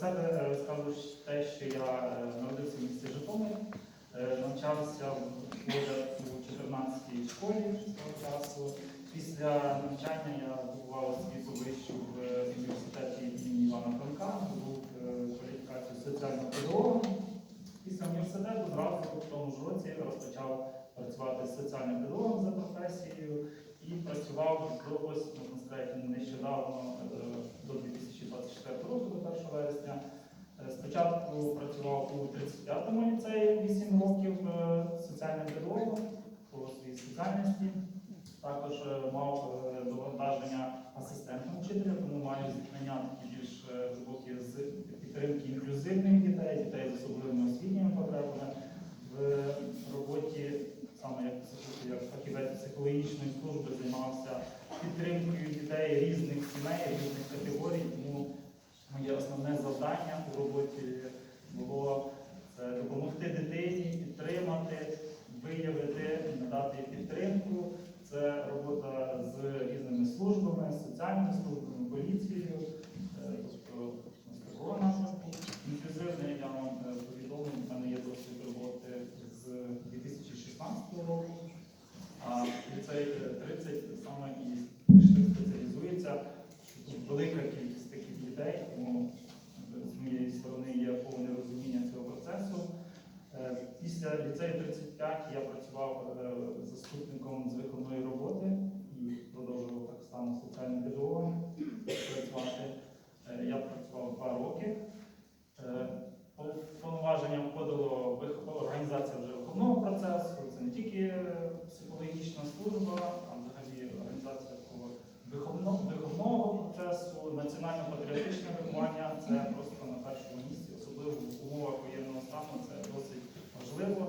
себе е, скажу те, що я е, народився в місті Житомир, е, навчався у 14 й школі того часу. Після навчання я будував освіту вищу в університеті імені Івана Франка, був кваліфікацію соціального педагога. Після університету зразу в тому ж році я розпочав працювати з соціальним педагогом за професією і працював до ось, нещодавно до 2000 24 року до 1 вересня. Е, спочатку працював у 35-му ліцеї 8 років е, соціальним педагогом по своїй спеціальності. Також е, мав довантаження асистентом вчителя, тому маю знання такі більш глибокі з підтримки інклюзивних дітей, дітей з особливими. Ліцею 35 я працював е, заступником з виховної роботи і продовжував так само соціальним педагогом працювати. Е, Я працював два роки. Е, повноваженням вих- організація вже виховного процесу. Це не тільки психологічна служба, а взагалі організація такого виховного процесу, національно-патріотичне виховання це просто на першому місці, особливо в умовах воєнного стану. Це досить важливо.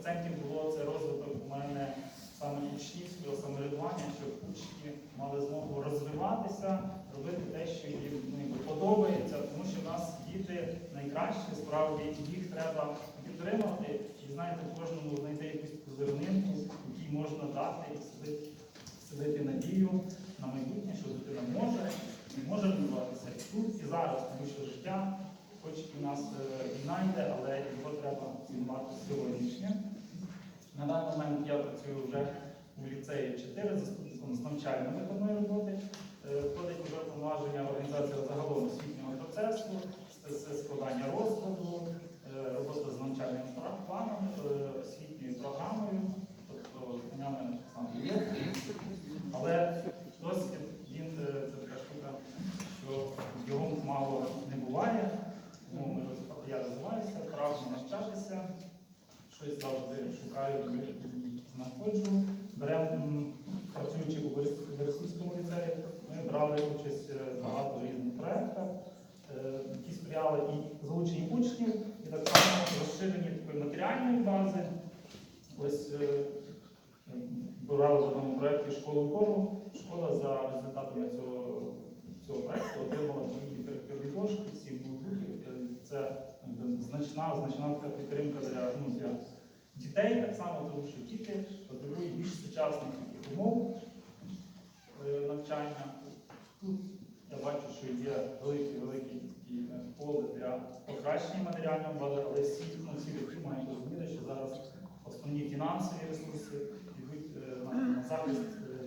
Е, акцентів було це розвиток у мене саме учнівського самоврядування, щоб учні мали змогу розвиватися, робити те, що їм ну, подобається, тому що в нас діти найкращі, справді їх треба підтримати. І знаєте, кожному знайти якусь позирнинку, якій можна дати і сидити, надію на майбутнє, що дитина може і може розвиватися і тут, і зараз, тому що життя, хоч і нас е, війна йде, але його треба цінувати сьогоднішнє. На даний момент я працюю вже у ліцеї 4 заступником з навчально-виховної роботи. Е, Входить вже повноваження організації загалом освітнього процесу, це- це складання розкладу, е, робота з навчальним планом, е, освітньою програмою, тобто знання в мене є. Але досвід він це така штука, що його мало не буває. Роз- я розвиваюся, прагну навчатися щось завжди шукаю, знаходжу. Беремо, працюючи у Борис- ліцеї, ми брали участь е, в багато різних проєктах, е, які сприяли і залученню учнів, і так само розширенні матеріальної бази. Ось е, брали в одному проєкті школу кору. Школа за результатами цього, цього проєкту отримала дві інтерактивні дошки, всі ноутбуки. Це значна, значна підтримка для, ну, для дітей так само, тому що діти потребують більш сучасних таких умов е, навчання. Тут я бачу, що є велике велике поле для покращення матеріальної бази, але всі, ну, всі мають розуміти, що зараз основні фінансові ресурси йдуть е, на, захист е,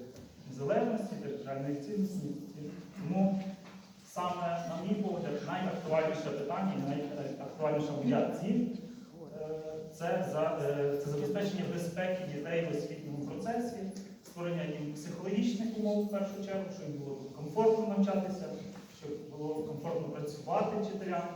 незалежності, територіальної цілісності. Тому саме, на мій погляд, найактуальніше питання, і найактуальніша моя ціль це, за, е, це забезпечення безпеки дітей в освітньому процесі, створення їм психологічних умов в першу чергу, щоб їм було комфортно навчатися, щоб було комфортно працювати вчителям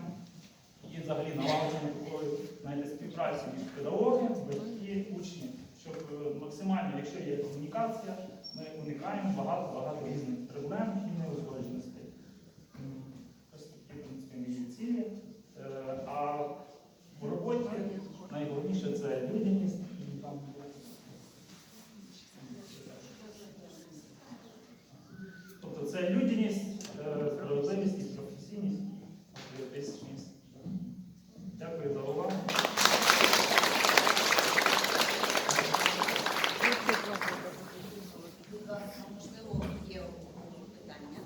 і взагалі налагодження такої знаєте, співпраці між педагогами, батьки, учні, щоб е, максимально, якщо є комунікація, ми уникаємо багато-багато різних проблем і неузгодженостей. Ось такі, в принципі, мої цілі. Е, А в роботі найголовніше це людяність і. Тобто це людяність, е, справедливість, і професійність і патріотичність. Дякую за увагу. Будь ласка, можливо, є у кого питання?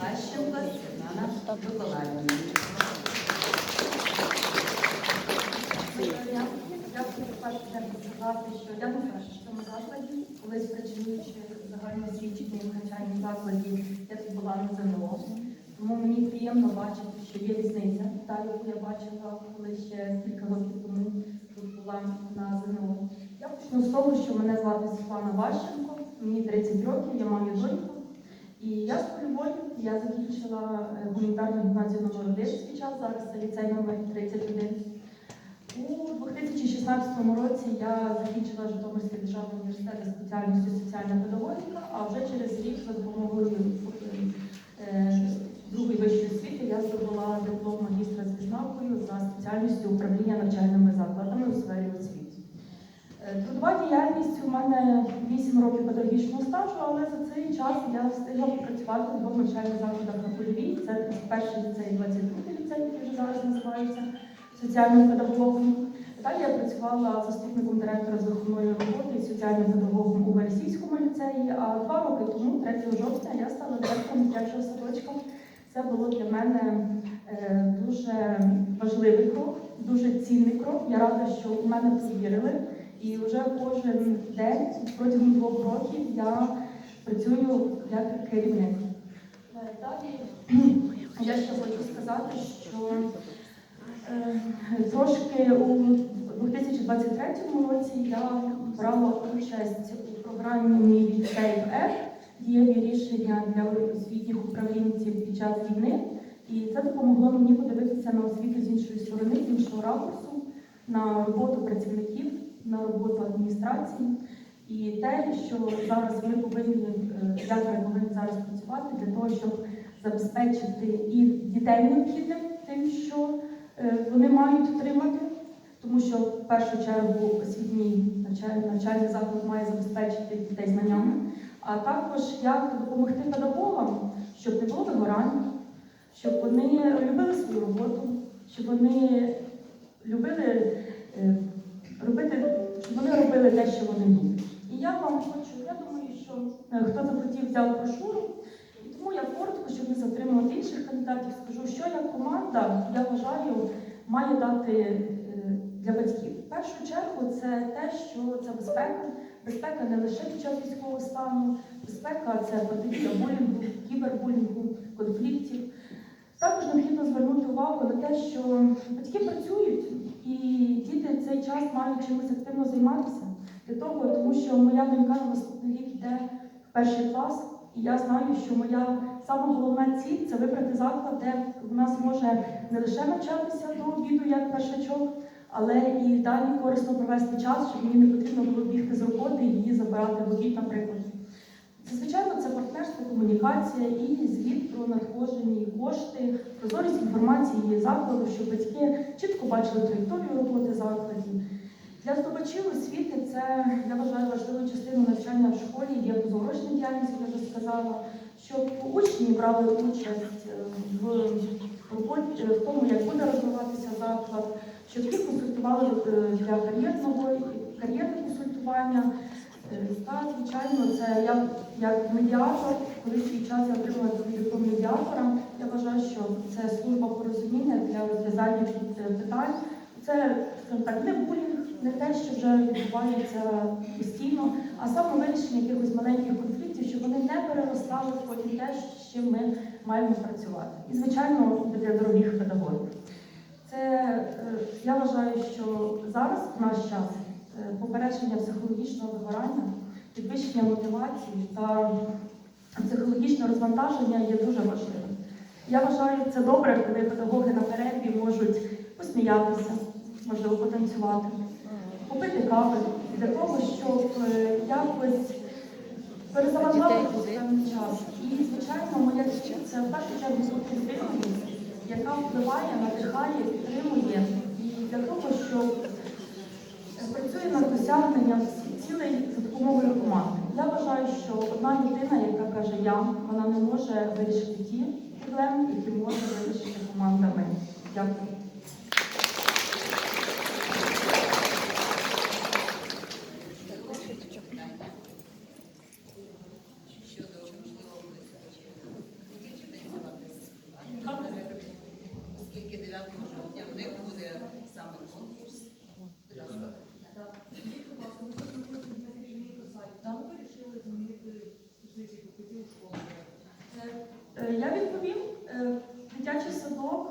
Ващенко Світлана Миколаївна. Я перше сказати, що я не перша в цьому закладі, колись працюючи в загальноосвітньому навчальному закладі, я тут була на ЗНО. Тому мені приємно бачити, що є різниця, та яку я бачила, коли ще кілька років тому тут була на ЗНО. Я почну з того, що мене звати Світлана Ващенко, мені 30 років, я маю доньку. І я з Львові, я закінчила е, гуманітарну гімназію номер 1 свій час, зараз це ліцей номер 31. У 2016 році я закінчила Житомирський державний університет за спеціальністю соціальна педагогіка, а вже через рік за допомогою е, другої вищої освіти я здобула диплом магістра з відзнакою за спеціальністю управління навчальними закладами у сфері освіти. Е, Трудова діяльність у мене 8 років педагогічного стажу, але за цей час я встигла попрацювати в двох навчальних закладах на Польовій. Це перший ліцей, 22 ліцей, який вже зараз називається соціальним педагогом. Далі я працювала заступником директора з виховної роботи і соціальним педагогом у Вересійському ліцеї. А два роки тому, 3 жовтня, я стала директором дитячого садочка. Це було для мене е, дуже важливий крок, дуже цінний крок. Я рада, що у мене повірили. І вже кожен день протягом двох років я працюю як керівник. Е, Далі я ще хочу сказати, що трошки у 2023 році я брала участь у програмі «Мій ліцей F», дієві рішення для освітніх управлінців під час війни. І це допомогло мені подивитися на освіту з іншої сторони, з іншого ракурсу, на роботу працівників, на роботу адміністрації. І те, що зараз ми повинні, е, як ми повинні зараз працювати для того, щоб забезпечити і дітей необхідним тим, що е, вони мають отримати, тому що в першу чергу освітній навчальний, заклад має забезпечити дітей знаннями, а також як допомогти педагогам, щоб не було вигорання, щоб вони любили свою роботу, щоб вони любили е, робити, щоб вони робили те, що вони люблять. І я вам хочу, я думаю, що е, хто захотів взяв брошуру, я коротко, щоб не затримувати інших кандидатів, скажу, що як команда, я вважаю, має дати е, для батьків. В першу чергу це те, що це безпека. Безпека не лише під час військового стану, безпека це протидія булінгу, кібербулінгу, конфліктів. Також необхідно звернути увагу на те, що батьки працюють і діти цей час мають чимось активно займатися. Для того, тому що моя донька на наступний рік йде в перший клас, і я знаю, що моя сама головна ціль це вибрати заклад, де вона зможе не лише навчатися до обіду як першачок, але і далі корисно провести час, щоб мені не потрібно було бігти з роботи і її забирати в обід, наприклад. Звичайно, це партнерство, комунікація і звіт про надходжені кошти, прозорість інформації закладу, щоб батьки чітко бачили траєкторію роботи закладів. Для здобувачів освіти це я вважаю важливою частиною навчання в школі, є позаурочна діяльність, як я вже сказала, щоб учні брали участь е, в роботі, в тому, як буде розвиватися заклад, щоб їх консультували е, для кар'єрного кар'єрне консультування. Е, Та, звичайно, це я як медіатор, коли свій час я отримала диплом медіатора, я вважаю, що це служба порозуміння для розв'язання е, питань. Це так, не булінг, не те, що вже відбувається постійно, а саме вирішення якихось маленьких конфліктів, щоб вони не переростали в потім те, з чим ми маємо працювати. І, звичайно, для дорогих педагогів. Це е, я вважаю, що зараз в наш час е, попередження психологічного вигорання, підвищення мотивації та психологічне розвантаження є дуже важливим. Я вважаю це добре, коли педагоги на перерві можуть посміятися, можливо, потанцювати, попити кави для того, щоб е, якось перезавантажити певний час. І, звичайно, моя ціль це в першу чергу людиною, яка впливає, надихає, підтримує і для того, щоб працює над досягненням цілей за допомогою команди. Я вважаю, що одна людина, яка каже я, вона не може вирішити ті проблеми, які може вирішити команда ми. Дякую. Щодо можливо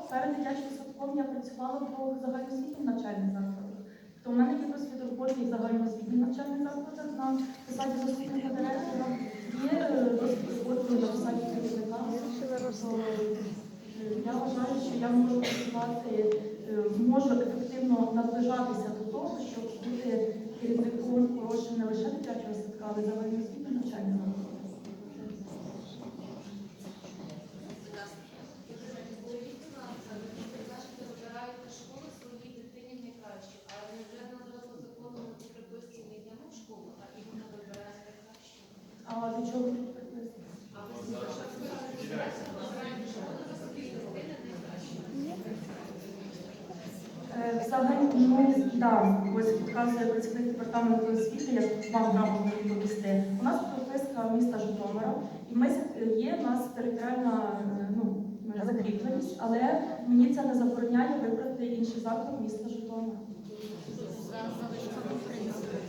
сфери дитячого садком я працювала по загальноосвітніх навчальних закладах. То в мене є досвід роботи і в загальноосвітніх навчальних закладах на посаді заступника директора. Є е, досвід роботи на посаді керівника. То, е, Я вважаю, що я можу працювати, е, можу ефективно наближатися до того, щоб бути керівником хорошим не лише дитячого садка, але й загальноосвітнього навчального закладу. Кажете, вибираєте школу своїй дитині найкраще, а не вже на зразу закону ми по приписці не йдемо в школу, а іменно вибираємо найкраще. А до чого тут приписано? А ви вибираєте школу за собі дитини найкраще. Е, Взагалі, ну так, ось показує працівник департаменту освіти, як вам грамотно відповісти. У нас прописка міста Житомира, і ми є в нас територіальна е, ну, закріпленість, але мені це не забороняє вибрати інший заклад міста Житомира.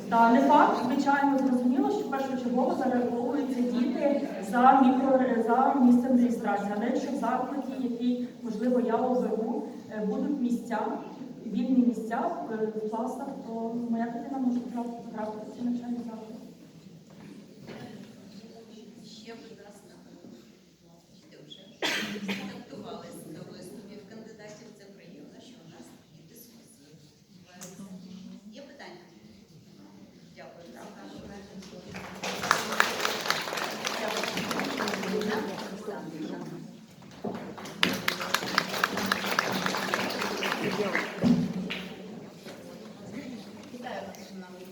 Так, не факт, звичайно, зрозуміло, що першочергово зараховуються діти за мікро за місцем реєстрації. Але якщо в закладі, який можливо я оберу, е, будуть місця, вільні місця в е, класах, то моя дитина може потрапити в ці навчальні заклади. Ще, будь ласка. Чи вже адаптувалися до виступів кандидатів. Це приємно, що у нас є дискусії. Є питання? Дякую. Вітаю вас, шановні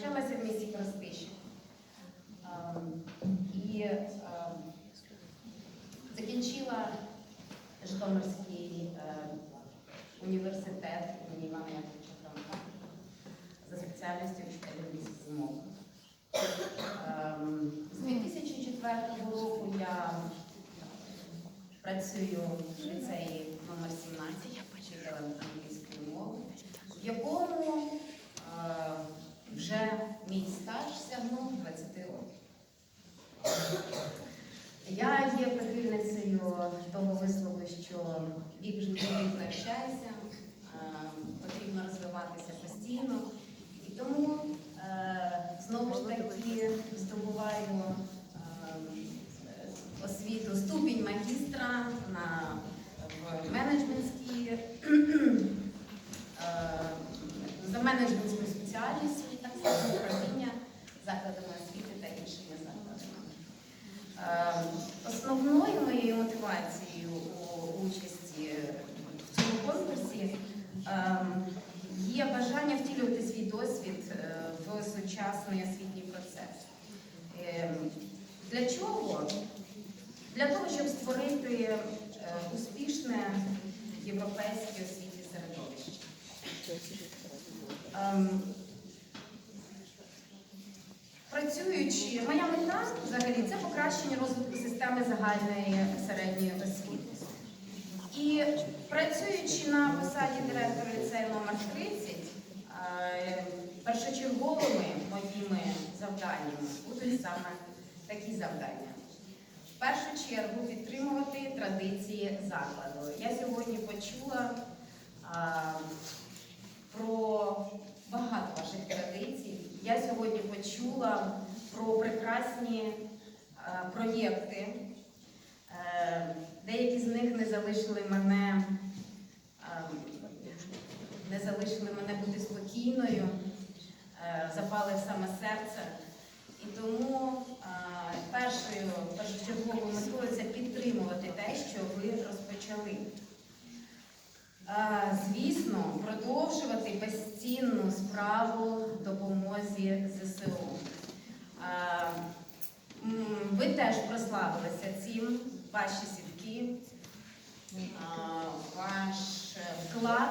Навчалася в місті Кростиші. Ем, І ем, закінчила Житомирський ем, університет імені Івана Яковлевича Франка за спеціальністю вчителя мови. Ем, З 2004 року я працюю в ліцеї номер 17 вчителем англійської мови, в якому е, вже мій стаж сягнув 20 років. Я є прихильницею того вислову, що вік життєвий навчається, потрібно розвиватися постійно. І тому е, знову ж таки здобуваю е, освіту ступінь магістра на в менеджментській е, за менеджментською спеціальністю, так само управління закладами освіти та іншими закладами. Е, Основною моєю мотивацією у участі в цьому конкурсі ем, є бажання втілювати свій досвід е, в сучасний освітній процес. Ем, Для чого? Для того, щоб створити е, успішне європейське освітнє середовище. Ем, Працюючи, моя мета взагалі це покращення розвитку системи загальної середньої освіти. І працюючи на посаді директора ліцею номер 30, е, першочерговими моїми завданнями будуть саме такі завдання. В першу чергу підтримувати традиції закладу. Я сьогодні почула а, про багато ваших традицій. Я сьогодні почула про прекрасні е, проєкти. Е, деякі з них не залишили мене, е, не залишили мене бути спокійною, е, запали в саме серце. І тому е, першою першочерговою метою це підтримувати те, що ви розпочали. Е, Звісно, продовжувати безцінну справу допомозі ЗСУ. Ви теж прославилися цим, ваші сітки, ваш вклад.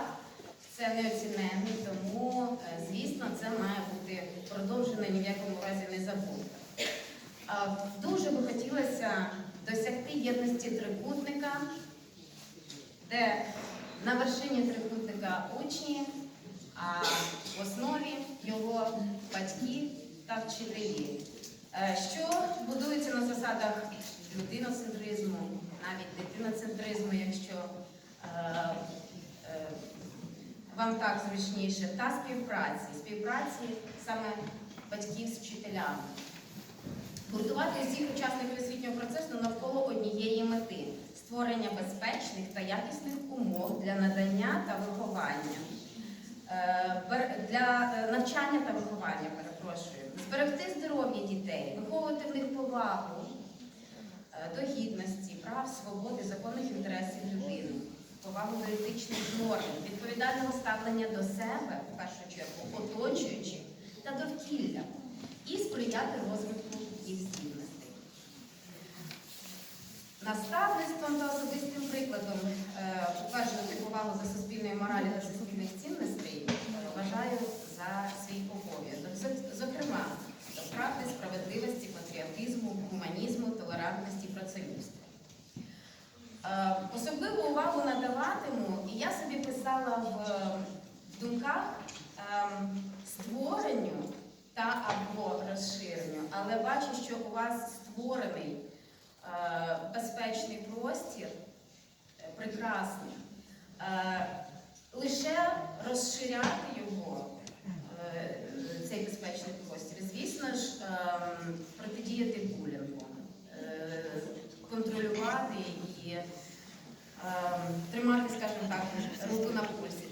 Це неоціненний, тому, е, звісно, це має бути продовжено ні в якому разі не забуто. Е, Дуже би хотілося досягти єдності трикутника, де на вершині трикутника учні, а в основі його батьки та вчителі, Е, що будується на засадах людиноцентризму, навіть дитиноцентризму, якщо е, е, вам так зручніше, та співпраці, співпраці саме батьків з вчителями. Гуртувати усіх учасників освітнього процесу навколо однієї мети створення безпечних та якісних умов для надання та виховання, Е, для е, навчання та виховання, перепрошую, зберегти здоров'я дітей, виховувати в них повагу е, до гідності, прав, свободи, законних інтересів людини, повагу до етичних норм, відповідального ставлення до себе, в першу чергу, оточуючих та довкілля, і сприяти розвитку їх здібностей. Наставництвом та особистим прикладом утверджувати повагу за суспільної моралі та суспільних цінностей Особливу увагу надаватиму, і я собі писала в е, думках ем, створенню та або розширенню, але бачу, що у вас створений е, безпечний простір, е, прекрасний. Лише розширяти його, цей безпечний простір, звісно ж, ем, протидіяти булінгу, контролювати і тримати, скажімо так, руку на пульсі.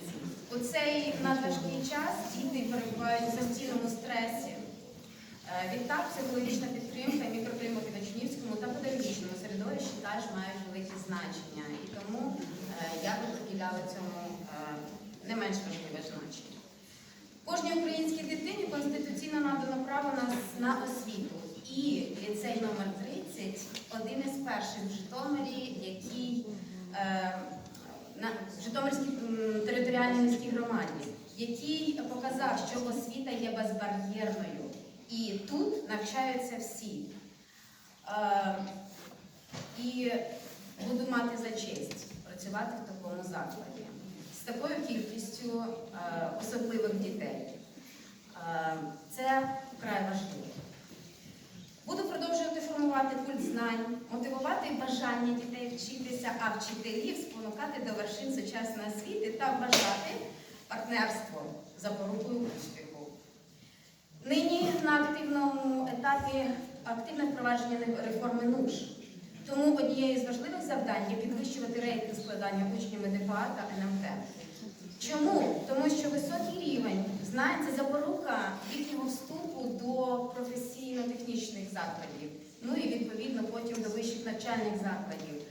У цей надважкий час діти перебувають в постійному стресі. Е, Відтак, психологічна підтримка і мікроклімат в та педагогічному середовищі теж мають велике значення. І тому е, я би приділяла цьому е, не менш важливе значення. Кожній українській дитині конституційно надано право на, освіту. І ліцей номер 30 один із перших в Житомирі, який на Житомирській територіальній міській громаді, який показав, що освіта є безбар'єрною. І тут навчаються всі. Е, і буду мати за честь працювати в такому закладі з такою кількістю е, особливих дітей. Е, це вкрай важливо. Буду продовжувати формувати культ знань, мотивувати бажання дітей вчитися, а вчителів спонукати до вершин сучасної освіти та вважати партнерство запорукою успіху. Нині на активному етапі активне впровадження реформи НУШ. Тому однією з важливих завдань є підвищувати рейтинг складання учнями ДПА та НМТ. Чому? Тому що високий рівень знань це запорука їхнього вступу до професійно-технічних закладів, ну і відповідно потім до вищих навчальних закладів.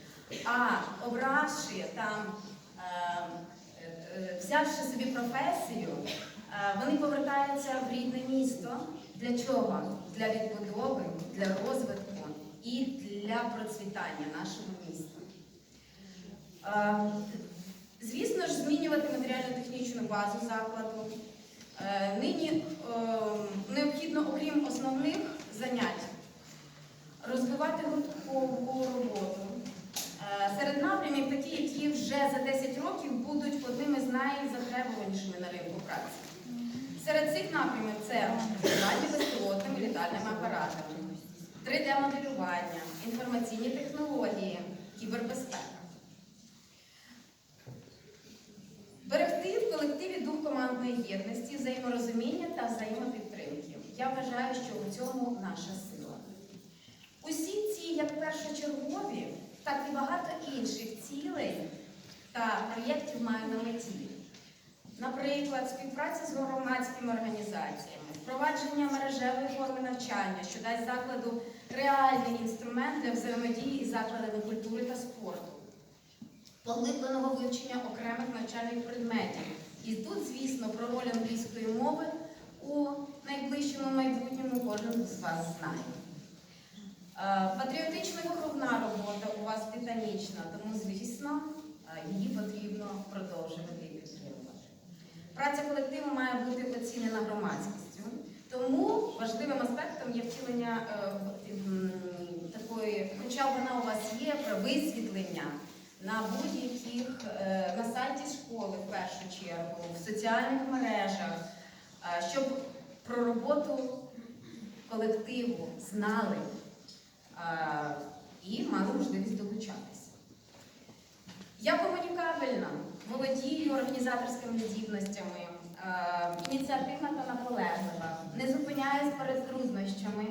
А обравши там, е, е, взявши собі професію, е, вони повертаються в рідне місто. Для чого? Для відбудови, для розвитку і для процвітання нашого міста. Е, Звісно ж, змінювати матеріально-технічну базу закладу. Нині е, необхідно, окрім основних занять, розвивати гурткову роботу. Е, Серед напрямів такі, які вже за 10 років будуть одними з найзатребуванішими на ринку праці. Серед цих напрямів це керування безпілотними літальними апаратами, 3D-моделювання, інформаційні технології, кібербезпека. Берегти в колективі дух командної єдності, взаєморозуміння та взаємопідтримки. Я вважаю, що у цьому наша сила. Так і багато інших цілей та проєктів маю на меті. Наприклад, співпраця з громадськими організаціями, впровадження мережевої форми навчання, що дасть закладу реальний інструмент для взаємодії із закладами культури та спорту. поглибленого вивчення окремих навчальних предметів. І тут, звісно, про роль англійської мови у найближчому майбутньому кожен з вас знає. Е, Патріотично-виховна робота у вас титанічна, тому, звісно, е, її потрібно продовжувати і підтримувати. Праця колективу має бути оцінена громадськістю, тому важливим аспектом є втілення е, такої, хоча вона у вас є, про висвітлення на будь-яких на сайті школи в першу чергу, в соціальних мережах, щоб про роботу колективу знали і мали можливість долучатися. Я комунікабельна, володію організаторськими здібностями, е, ініціативна та наполеглива, не зупиняюсь перед труднощами,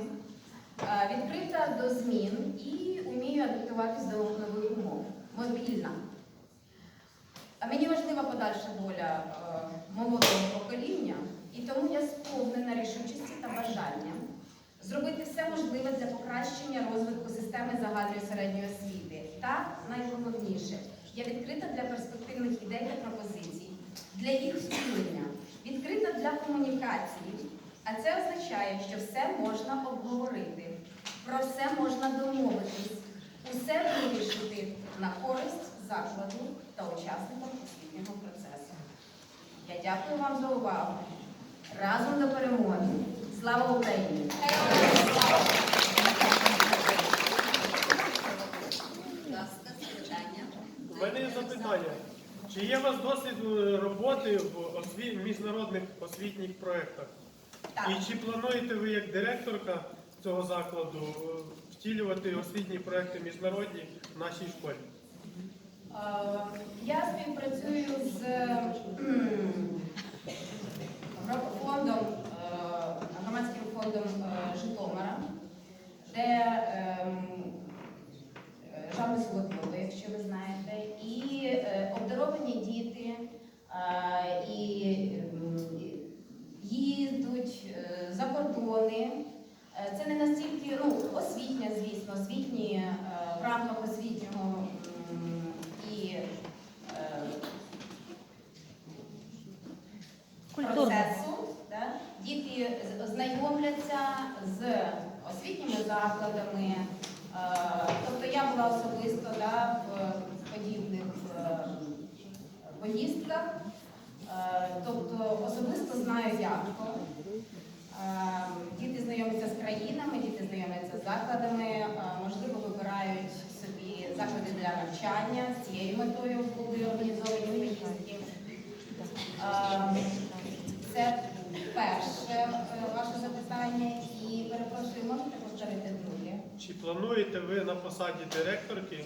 е, відкрита до змін і вмію адаптуватись до нових умов. Мобільна. Мені важлива подальша доля е, молодого покоління, і тому я сповнена рішучості та бажання зробити все можливе для покращення розвитку системи загальної середньої освіти. Та найголовніше, я відкрита для перспективних ідей та пропозицій, для їх втілення, відкрита для комунікації. А це означає, що все можна обговорити, про все можна домовитись, усе вирішити на користь закладу та учасникам освітнього процесу. Я дякую вам за увагу. Разом до перемоги. Слава Україні! У мене є запитання. Чи є у вас досвід е, роботи в осві... міжнародних освітніх проєктах? Так. І чи плануєте ви як директорка цього закладу е, втілювати освітні проєкти міжнародні в нашій школі? Е, Я співпрацюю з де ем, е, Жанна Соловйова, якщо ви знаєте, і е, обдаровані діти, е, і ем, їздять е, за кордони. Е, Це не настільки ну, освітня, звісно, освітні е, в рамках освітнього м, і е, процесу. да. Діти з- знайомляться з освітніми закладами. Е, Тобто я була особисто да, в подібних е, поїздках. Е, Тобто особисто знаю як. Е, Діти знайомляться з країнами, діти знайомляться з закладами, е, можливо, вибирають собі заклади для навчання. З цією метою були організовані поїздки. Це перше ваше запитання. І перепрошую, можете повторити друге? Чи плануєте ви на посаді директорки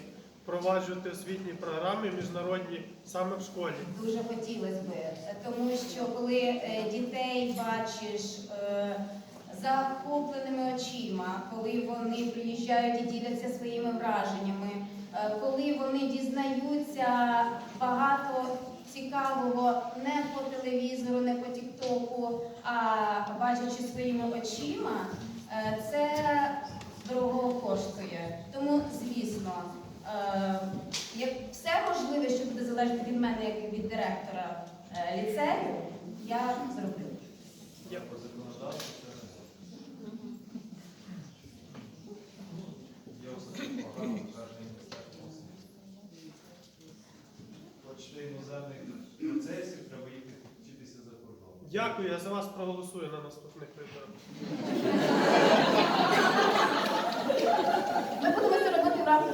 впроваджувати освітні програми міжнародні саме в школі? Дуже хотілося би, тому що коли е, дітей бачиш е, захопленими очима, коли вони приїжджають і діляться своїми враженнями, е, коли вони дізнаються багато цікавого не по телевізору, не по тіктоку, а бачачи своїми очима, це дорого коштує. Тому, звісно, як все можливе, що буде залежати від мене, як від директора е, ліцею, я зроблю. Особливо утвердження Міністерства освіти. Хочете іноземних процесів, треба їхати вчитися за кордон. Дякую, я за вас проголосую на наступних виборах там